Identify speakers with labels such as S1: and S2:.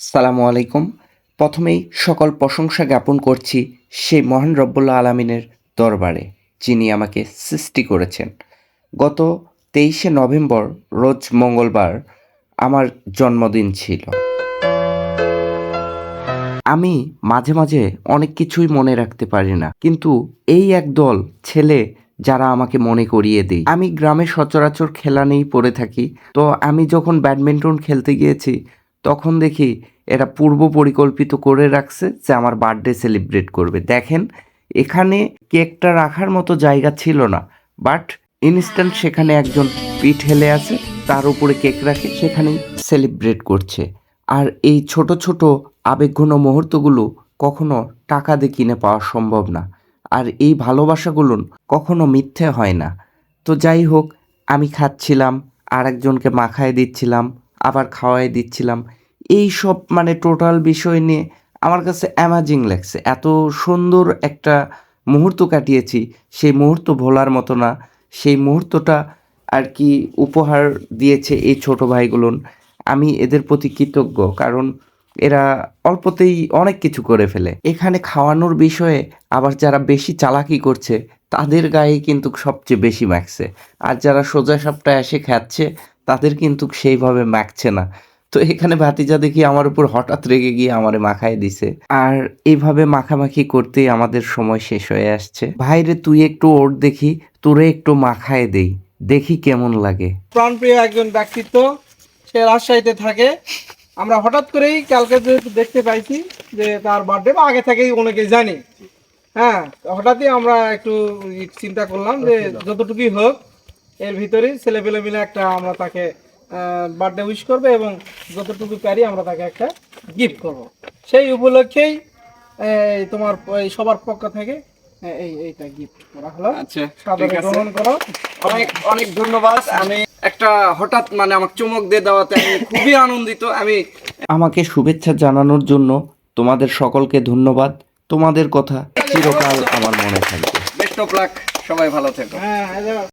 S1: সালামু আলাইকুম। প্রথমেই সকল প্রশংসা জ্ঞাপন করছি সেই মহান রব্বুল্লা আলমিনের দরবারে, যিনি আমাকে সৃষ্টি করেছেন। গত তেইশে নভেম্বর, রোজ মঙ্গলবার আমার জন্মদিন ছিল। আমি মাঝে মাঝে অনেক কিছুই মনে রাখতে পারি না, কিন্তু এই এক দল ছেলে যারা আমাকে মনে করিয়ে দেয়। আমি গ্রামে সচরাচর খেলা নেই পড়ে থাকি। তো আমি যখন ব্যাডমিন্টন খেলতে গিয়েছি তখন দেখি এরা পূর্ব পরিকল্পিত করে রাখছে যে আমার বার্থডে সেলিব্রেট করবে। দেখেন এখানে কেকটা রাখার মতো জায়গা ছিল না বাট ইনস্ট্যান্ট সেখানে একজন পিঠ হেলে আছে তার উপরে কেক রাখে সেখানেই সেলিব্রেট করছে। আর এই ছোট ছোট আবেগঘন মুহূর্তগুলো কখনো টাকা দিয়ে কিনে পাওয়া সম্ভব না। আর এই ভালোবাসাগুলো কখনো মিথ্যে হয় না। তো যাই হোক আমি খাচ্ছিলাম আর একজনকে মাখায় দিচ্ছিলাম আবার খাওয়াই দিচ্ছিলাম। এই সব মানে টোটাল বিষয় নিয়ে আমার কাছে অ্যামাজিং লাগছে। এত সুন্দর একটা মুহূর্ত কাটিয়েছি। সেই মুহূর্ত ভোলার মতো না। সেই মুহূর্তটা আর কি উপহার দিয়েছে এই ছোট ভাইগুলোন আমি এদের প্রতি কৃতজ্ঞ, কারণ এরা অল্পতেই অনেক কিছু করে ফেলে। এখানে খাওয়ানোর বিষয়ে আবার যারা বেশি চালাকি করছে, তাদের গায়ে কিন্তু সবচেয়ে বেশি মাখছে। আর যারা সোজা সাপটা এসে খাচ্ছে তাদের কিন্তু সেইভাবে মাখছে না। তো এখানে ভাতিজা দেখি আমার উপর হঠাৎ রেগে গিয়ে আমারে মাখায় দিছে। আর এইভাবে মাখামাখি করতেই আমাদের সময় শেষ হয়ে আসছে। ভাইরে তুই একটু ওর দেখি তোরে একটু মাখায় দেই দেখি কেমন লাগে।
S2: প্রাণপ্রিয় একজন ব্যক্তিত্ব সে রাজশাহীতে থাকে। আমরা হঠাৎ করেই কালকে দেখতে পাইছি যে তার বার্থডে বা আগে থেকেই অনেকে জানি। হ্যাঁ হঠাৎই আমরা একটু চিন্তা করলাম যে যতটুকুই হোক এর ভিতরেই ছেলে পেলে মিলে একটা আমরা তাকে বার্থডে উইশ করবে এবং যতটুকু পারি আমরা তাকে একটা গিফট করব। সেই উপলক্ষেই তোমার এই সবার পক্ষ থেকে এই এইটা গিফট করা হলো।
S3: আচ্ছা
S2: সাদরে
S3: ঠিক আছে।
S2: গ্রহণ করো।
S3: অনেক অনেক ধন্যবাদ। আমি একটা হঠাৎ মানে আমাকে চমক দিয়ে দেওয়াতে আমি খুবই আনন্দিত। আমি
S1: আমাকে শুভেচ্ছা জানানোর জন্য তোমাদের সকলকে ধন্যবাদ। তোমাদের কথা চিরকাল আমার মনে থাকবে।
S3: বেস্ট অফ লাক সবাই ভালো থেকো।
S2: হ্যাঁ